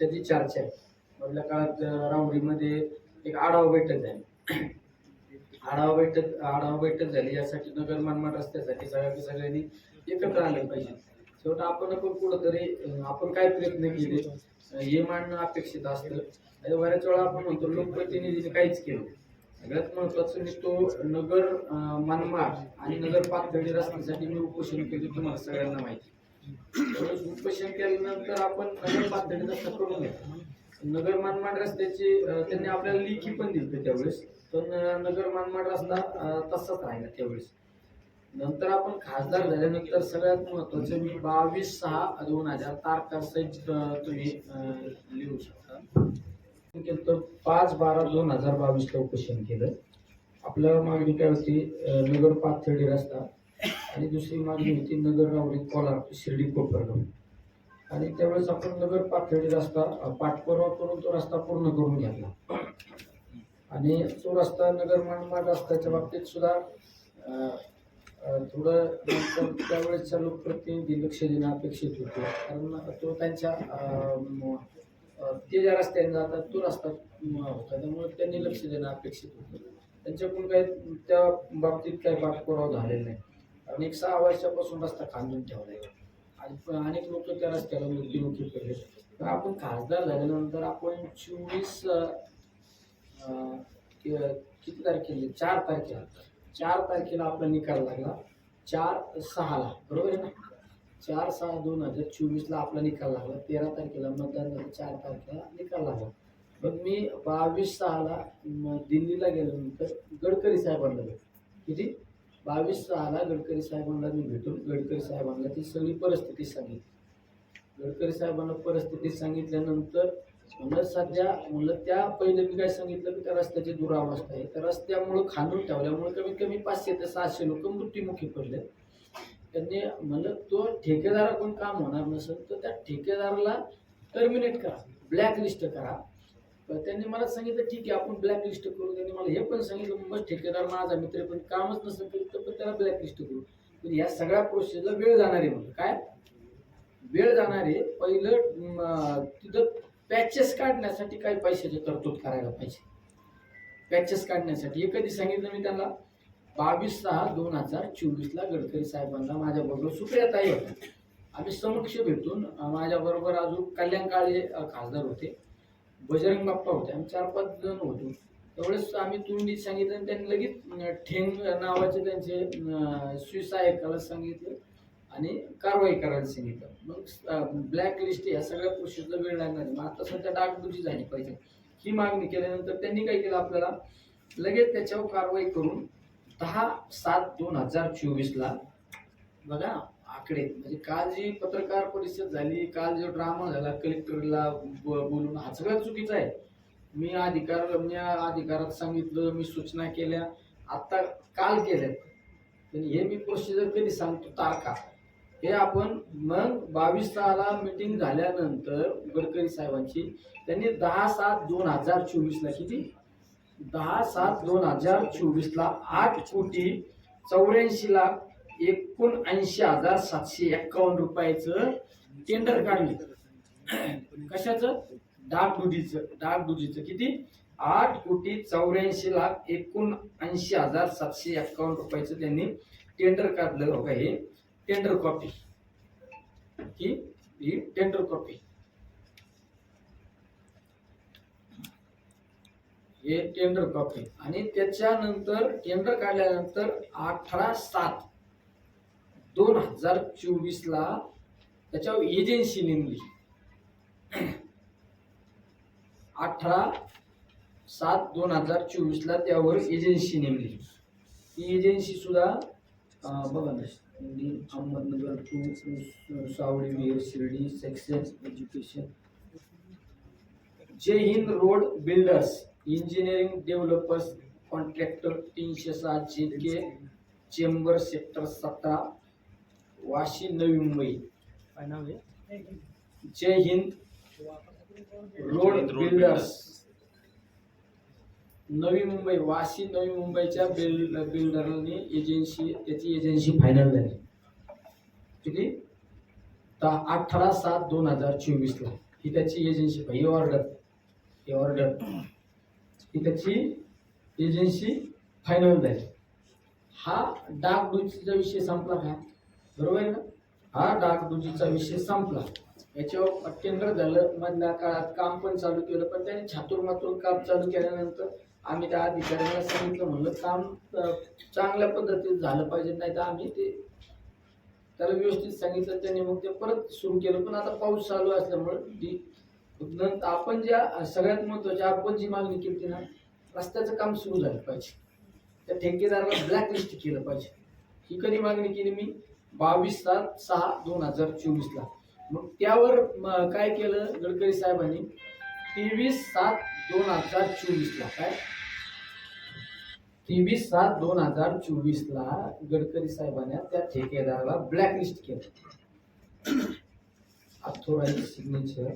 रस्त्याची चर्चा आहे. मधल्या काळात अं, एक आढावा बैठक झाली. आढावा बैठक आढावा बैठक झाली. यासाठी नगर मनमाड रस्त्यासाठी सगळ्या सगळ्यांनी एकत्र आलं पाहिजे. शेवट आपण पण कुठंतरी आपण काय प्रयत्न केले? हे मांडणं अपेक्षित असतं. आणि बऱ्याच वेळा आपण म्हणतो लोकप्रतिनिधीने काहीच केलं सगळ्यात महत्वाचं मी तो नगर मनमाड आणि नगर पातळी रस्त्यासाठी मी उपोषण केले तुम्हाला सगळ्यांना माहिती. उपोषण केल्यानंतर आपण नगर पातळी रस्ता करून नगर मानमाड रस्त्याची त्यांनी आपल्याला लिखी पण दिली होती त्यावेळेस. पण नगर मानमाड रस्ता तसाच राहिला त्यावेळेस. नंतर आपण खासदार झाल्यानंतर सगळ्यात महत्वाचं मी बावीस सहा दोन हजार तारखा सहित तुम्ही लिहू शकता. केलं तर पाच बारा दोन हजार बावीसला उपोषण केलं आपलं मागणी काय होती? नगर पाथर्डी रस्ता. आणि दुसरी मागणी होती नगर रावरी कोलार शिर्डी कोपरगाव. आणि त्यावेळेस आपण नगर पाथर्डी रस्ता पाठपुरावा करून तो रस्ता पूर्ण करून घेतला. आणि तो रस्ता नगर मनमाड रस्त्याच्या बाबतीत सुद्धा थोडं नंतर त्यावेळेसच्या लोकप्रतिनिधी लक्ष देणं अपेक्षित होतं. कारण तो त्यांच्या ते ज्या रस्त्याने जातात तो रस्ता होता. त्यामुळे त्यांनी लक्ष देणं अपेक्षित होतं. त्यांच्याकडून काही त्या बाबतीत काही पाठपुरावा झालेला नाही. अनेक एक सहा वर्षापासून रस्ता खांदून ठेवला आहे आणि अनेक लोक त्या रस्त्याला मृत्यूमुखी पडले तर आपण खासदार झाल्यानंतर आपण चोवीस किती तारखेला? चार तारखेला. चार तारखेला आपला निकाल लागला. चार सहाला. बरोबर आहे ना? चार सहा दोन हजार चोवीसला आपला निकाल लागला. तेरा तारखेला मतदान झालं. चार तारखेला निकाल लागला. मग मी बावीस सहाला दिल्लीला गेल्यानंतर गडकरी साहेबांना भेटलो. किती? बावीस सहाला गडकरी साहेबांना मी भेटून. गडकरी साहेबांना ती सगळी परिस्थिती सांगितली. गडकरी साहेबांना परिस्थिती सांगितल्यानंतर म्हणलं सध्या म्हणलं त्या पहिले मी काय सांगितलं की त्या रस्त्याची दुरावस्था आहे. त्या रस्त्यामुळं खांदून ठेवल्यामुळे कमीत कमी पाचशे ते सहाशे लोक मृत्युमुखी पडले त्यांनी म्हणलं तो ठेकेदाराकडून काम होणार नसेल तर त्या ठेकेदाराला टर्मिनेट करा ब्लॅकलिस्ट करा. त्यांनी मला सांगितलं ठीक आहे आपण ब्लॅकलिस्ट करू. त्यांनी मला हे पण सांगितलं मग ठेकेदार माझा मित्र पण कामच नसेल तर त्याला ब्लॅकलिस्ट करू. म्हणजे या सगळ्या प्रोसेसला वेळ जाणार आहे काय? वेळ जाणार आहे. पहिलं तिथं पॅचेस काढण्यासाठी काही पैशाची तरतूद करायला पाहिजे. पॅचेस काढण्यासाठी. हे कधी सांगितलं मी त्यांना. बावीस सहा दोन हजार चोवीसला गडकरी साहेबांना माझ्याबरोबर सुप्रियाताई होत्या. आम्ही समक्ष भेटून माझ्याबरोबर अजून कल्याण काळे खासदार होते. बजरंग बाप्पा होते. आम्ही चार पाच जण होतो. एवढंच आम्ही तुम्ही सांगितलं आणि त्यांनी लगेच ठेंग नावाचे त्यांचे सुसायकाला सांगितलं आणि कारवाई करायला सांगितलं. मग ब्लॅक लिस्ट या सगळ्या प्रोसेसला वेळ लागणार मग आता सध्या डागडुजी झाली पाहिजे. ही मागणी केल्यानंतर त्यांनी काय केलं आपल्याला? लगेच त्याच्यावर कारवाई करून दहा सात दोन हजार चोवीसला बघा आकडे. म्हणजे काल जी पत्रकार परिषद झाली काल जो ड्रामा झाला कलेक्टरला ब- बोलून हा सगळ्यात चुकीचा आहे. मी अधिकार मी अधिकारात सांगितलं मी सूचना केल्या. आता काल केल्या हे मी प्रोसिजर कधी सांगतो? तारखा. हे आपण मग बावीस सहाला मिटिंग झाल्यानंतर गडकरी साहेबांची त्यांनी दहा सात दोन हजार चोवीसला किती? दहा सात दोन हजार चोवीसला आठ कोटी चौऱ्याऐंशी लाख एकोणऐंशी हजार सातशे एक्कावन्न रुपयाचं टेंडर काढले. कशाचं? डागडुजीचं डागडुजीचं किती? आठ कोटी चौऱ्याऐंशी लाख एकोणऐंशी हजार सातशे एक्कावन्न रुपयाचं त्यांनी टेंडर काढलं बघा हे. टेंडर कॉपी ही ही टेंडर कॉपी हे टेंडर कॉपी आणि त्याच्यानंतर टेंडर काढल्यानंतर अठरा सात दोन हजार चोवीसला त्याच्यावर एजन्सी नेमली. अठरा सात दोन हजार चोवीस ला त्यावर एजन्सी नेमली. ती एजन्सी सुद्धा अं, बघा ना Ahmednagar to Savali Vihir Shirdi success education Jai Hind road builders engineering developers contractor तीनशे सात जे के चेंबर सेक्टर सतरा वाशी नवी मुंबई. जय हिंद. Road builders. नवी मुंबई वाशी नवी मुंबईच्या बिल्ड बिल्डरनी एजन्सी त्याची एजन्सी फायनल झाली. किती? तर अठरा सात दोन हजार चोवीसला ही त्याची एजन्सी ही ऑर्डर ही ऑर्डर ही त्याची एजन्सी फायनल झाली. हा डागडुजीचा विषय संपला का? बरोबर आहे ना? हा डागडुजीचा विषय संपला. याच्यावर टेंडर झालं मधल्या काळात काम पण चालू केलं पण त्याने छातूर मातूर काम चालू केल्यानंतर आम्ही त्या अधिकाऱ्यांना सांगितलं म्हणलं काम चांगल्या पद्धतीत झालं पाहिजे नाही तर आम्ही ते त्याला व्यवस्थित सांगितलं त्याने मग ते परत सुरू केलं. पण आता पाऊस चालू असल्यामुळं ती नंतर आपण ज्या सगळ्यात महत्वाची आपण जी मागणी केली ना रस्त्याचं काम सुरू झालं पाहिजे. त्या ठेकेदाराला ब्लॅक लिस्ट केलं पाहिजे. ही कधी मागणी केली मी? बावीस सात सहा दोन हजार चोवीसला मग त्यावर काय केलं गडकरी साहेबांनी? तेवीस सात दोन हजार चोवीसला काय? तेवीस सात दोन हजार चोवीसला गडकरी साहेबांनी त्या ठेकेदाराला ब्लॅक लिस्ट केलं authorised signature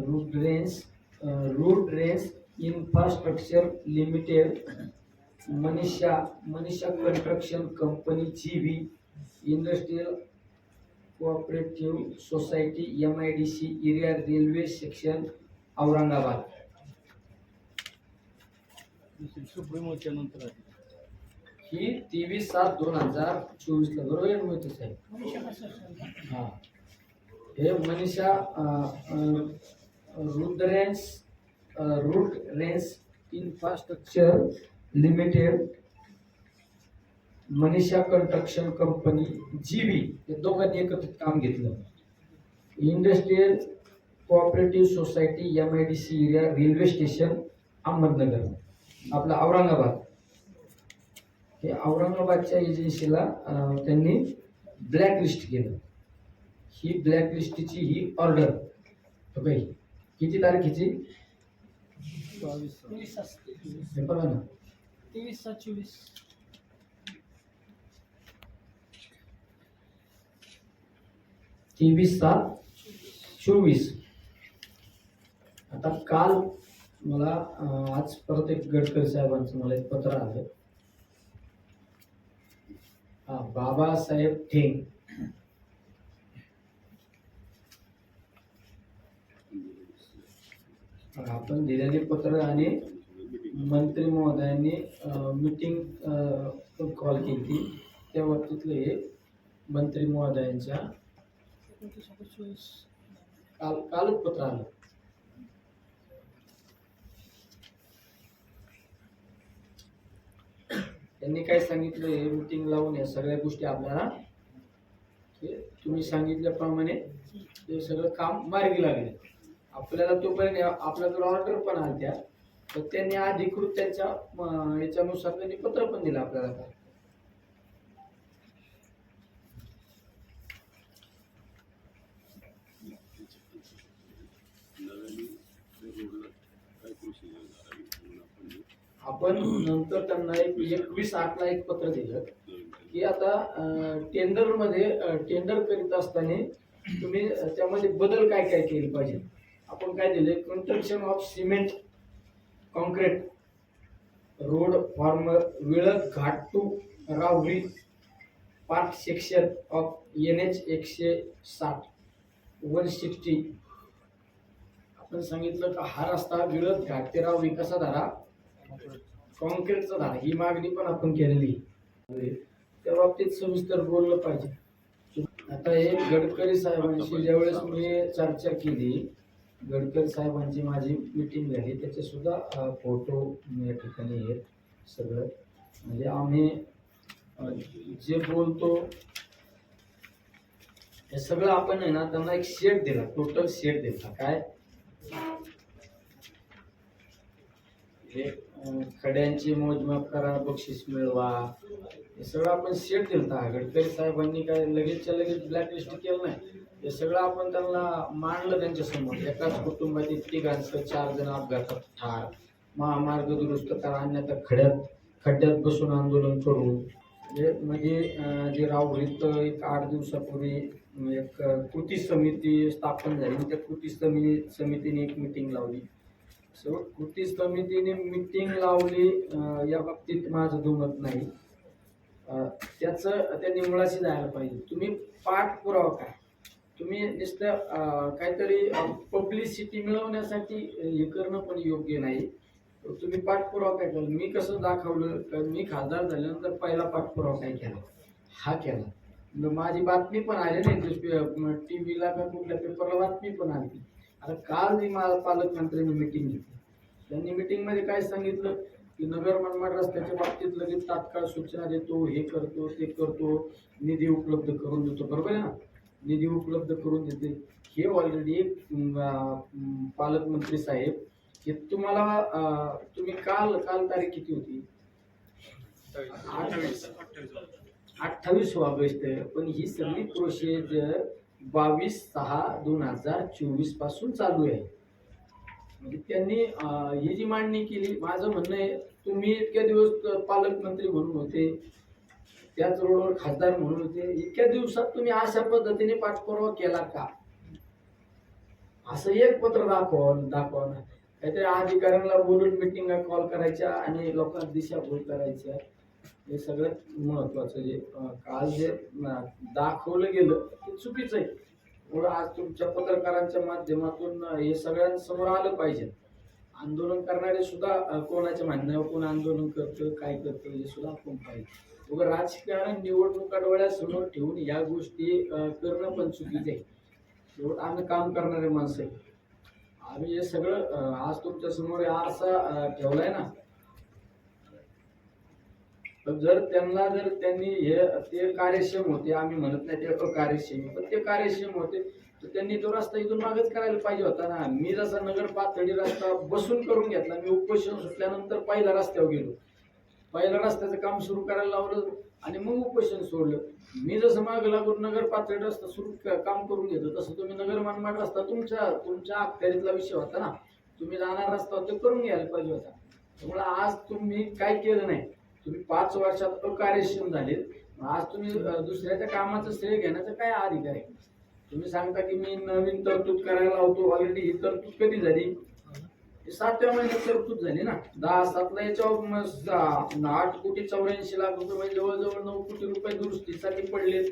route range route range infrastructure limited Manisha Manisha construction company G V industrial cooperative society M I D C area railway section Aurangabad. ही तेवीस सात दोन हजार चोवीसला बरोबर आहे मोहिते साहेब? हा. हे Manisha route range route range infrastructure limited Manisha construction company G V हे दोघांनी एकत्रित काम घेतलं. Industrial cooperative society M I D C area railway station Ahmednagar. आपला औरंगाबाद. हे औरंगाबादच्या एजन्सीला त्यांनी ब्लॅक लिस्ट केलं. ही ब्लॅक लिस्टची ही ऑर्डर किती तारखेची? हे बघा ना. तेवीस सात चोवीस तेवीस सात चोवीस. आता काल मला आज परत एक गडकरी साहेबांचं मला एक पत्र आलं. हा बाबासाहेब ठेंग. आपण दिलेले पत्र आणि मंत्री महोदयांनी मीटिंग कॉल केली. त्या बाबतीतलं हे मंत्री महोदयांच्या काल कालच पत्र आलं. त्यांनी काय सांगितलं हे मीटिंग लावून या सगळ्या गोष्टी आपल्याला तुम्ही सांगितल्याप्रमाणे हे सगळं काम मार्गी लागले. आपल्याला तोपर्यंत आपल्याकडे ऑर्डर पण आल्या. तर त्यांनी अधिकृत त्यांच्या याच्यानुसार त्यांनी पत्र पण दिलं आपल्याला. आपण नंतर त्यांना एक एकवीस आठला एक पत्र दिलं की आता टेंडरमध्ये टेंडर करीत असताना तुम्ही त्यामध्ये बदल काय काय केले पाहिजे? आपण काय दिले? Construction of cement concrete road form Vilad Ghat to Rahuri part section of N H एकशे साठ वन सिक्स्टी आपण सांगितलं का हा रस्ता विळद घाट ते कसा धारा कॉन्क्रीटचा धारा ही मागणी पण आपण केलेली. त्या बाबतीत सविस्तर बोललं पाहिजे. आता हे गडकरी साहेबांशी ज्यावेळेस मी चर्चा केली गडकरी साहेबांची माझी मिटिंग झाली त्याचे सुद्धा फोटो या ठिकाणी आहेत सगळं. म्हणजे आम्ही जे बोलतो हे सगळं आपण आहे ना त्यांना एक सेट दिला. टोटल शेट दिला. काय? हे खड्यांची मोजमाप करा बक्षीस मिळवा. हे सगळं आपण सेट दिलता. गडकरी साहेबांनी काय लगेचच्या लगेच ब्लॅकलिस्ट केलं नाही? हे सगळं आपण त्यांना मांडलं त्यांच्यासमोर. एकाच कुटुंबातील तिघांचं चार जण अपघातात ठार. महामार्ग दुरुस्त करा अन्यथा खड्यात खड्ड्यात बसून आंदोलन करू. म्हणजे म्हणजे जे राहुरीत एक आठ दिवसापूर्वी एक कृती समिती स्थापन झाली. त्या कृती समिती समितीने एक मिटिंग लावली. सो कृती समितीने मिटिंग लावली या बाबतीत माझं दुमत नाही. त्याचं त्या मुळाशी जायला पाहिजे. तुम्ही पाठपुरावा काय तुम्ही नुसतं काहीतरी पब्लिसिटी मिळवण्यासाठी हे करणं पण योग्य नाही. तुम्ही पाठपुरावा काय केला? मी कसं दाखवलं? तर मी खासदार झाल्यानंतर पहिला पाठपुरावा काय केला? हा केला. माझी बातमी पण आली नाही टी व्हीला का कुठल्या पेपरला बातमी पण आली आता काल मी माझ्या पालकमंत्र्यांनी मिटिंग घेतली. त्यांनी मिटिंगमध्ये काय सांगितलं? की नगर मनमाड रस्त्याच्या बाबतीत लगेच तात्काळ सूचना देतो हे करतो ते करतो निधी उपलब्ध करून देतो. बरोबर आहे ना? निधी उपलब्ध करून देते. हे ऑलरेडी पालकमंत्री साहेब हे तुम्हाला तुम्ही काल काल तारीख किती होती? अठ्ठावीस. ऑगस्ट पण ही सगळी प्रोसेस बावीस सहा दोन हजार चोवीसपासून चालू आहे. म्हणजे त्यांनी ही जी मांडणी केली माझं म्हणणं आहे तुम्ही इतक्या दिवस पालकमंत्री म्हणून होते. त्याच रोडवर खासदार म्हणून होते. इतक्या दिवसात तुम्ही अशा पद्धतीने पाठपुरावा केला का? असं एक पत्र दाखवा दाखवा काहीतरी अधिकाऱ्यांना बोलून मिटिंग कॉल करायच्या आणि लोकांना दिशाभूल करायच्या. हे सगळ्यात महत्वाचं जे काल जे दाखवलं गेलं ते चुकीचं आहे. म्हणून आज तुमच्या पत्रकारांच्या माध्यमातून हे सगळ्यांसमोर आलं पाहिजे. आंदोलन करणारे सुद्धा कोणाच्या म्हणण्यावर कोण आंदोलन करतं काय करतं हे सुद्धा आपण पाहिजे. मग राजकारण निवडणुका डोळ्यासमोर ठेवून या गोष्टी करणं पण चुकीचं आहे. एवढं आम्ही काम करणारे माणसं आहे. आम्ही हे सगळं आज तुमच्यासमोर असा आरसा ठेवलाय ना. जर त्यांना जर त्यांनी हे ते कार्यक्षम होते आम्ही म्हणत नाही ते अकार्यक्षम पण ते कार्यक्षम होते तर त्यांनी तो रस्ता इथून मागच करायला पाहिजे होता ना. मी जसा नगर पातळी रस्ता बसून करून घेतला मी उपोषण सुटल्यानंतर पहिला रस्त्यावर गेलो. पहिल्या रस्त्याचं काम सुरू करायला लावलं आणि मग उपोषण सोडलं. मी जसं मागं लागून नगर पातळी रस्ता सुरू क- काम करून घेतो तसं तुम्ही नगर मनमाड रस्ता तुमच्या तुमच्या अखत्यारीतला विषय होता ना. तुम्ही जाणार रस्ता होता ते करून घ्यायला पाहिजे होता. त्यामुळे आज तुम्ही काय केलं नाही. तुम्ही पाच वर्षात अकार्यक्षम झालेत. आज तुम्ही दुसऱ्याच्या कामाचं श्रेय घेण्याचा काय अधिकार आहे? तुम्ही सांगता की मी नवीन तरतूद करायला लावतो ऑलरेडी ही तरतूद कधी झाली? सातव्या महिन्यात तरतूद झाली ना. दहा सातला याच्यावर आठ कोटी चौऱ्याऐंशी लाख रुपये म्हणजे जवळजवळ नऊ कोटी रुपये दुरुस्तीसाठी पडले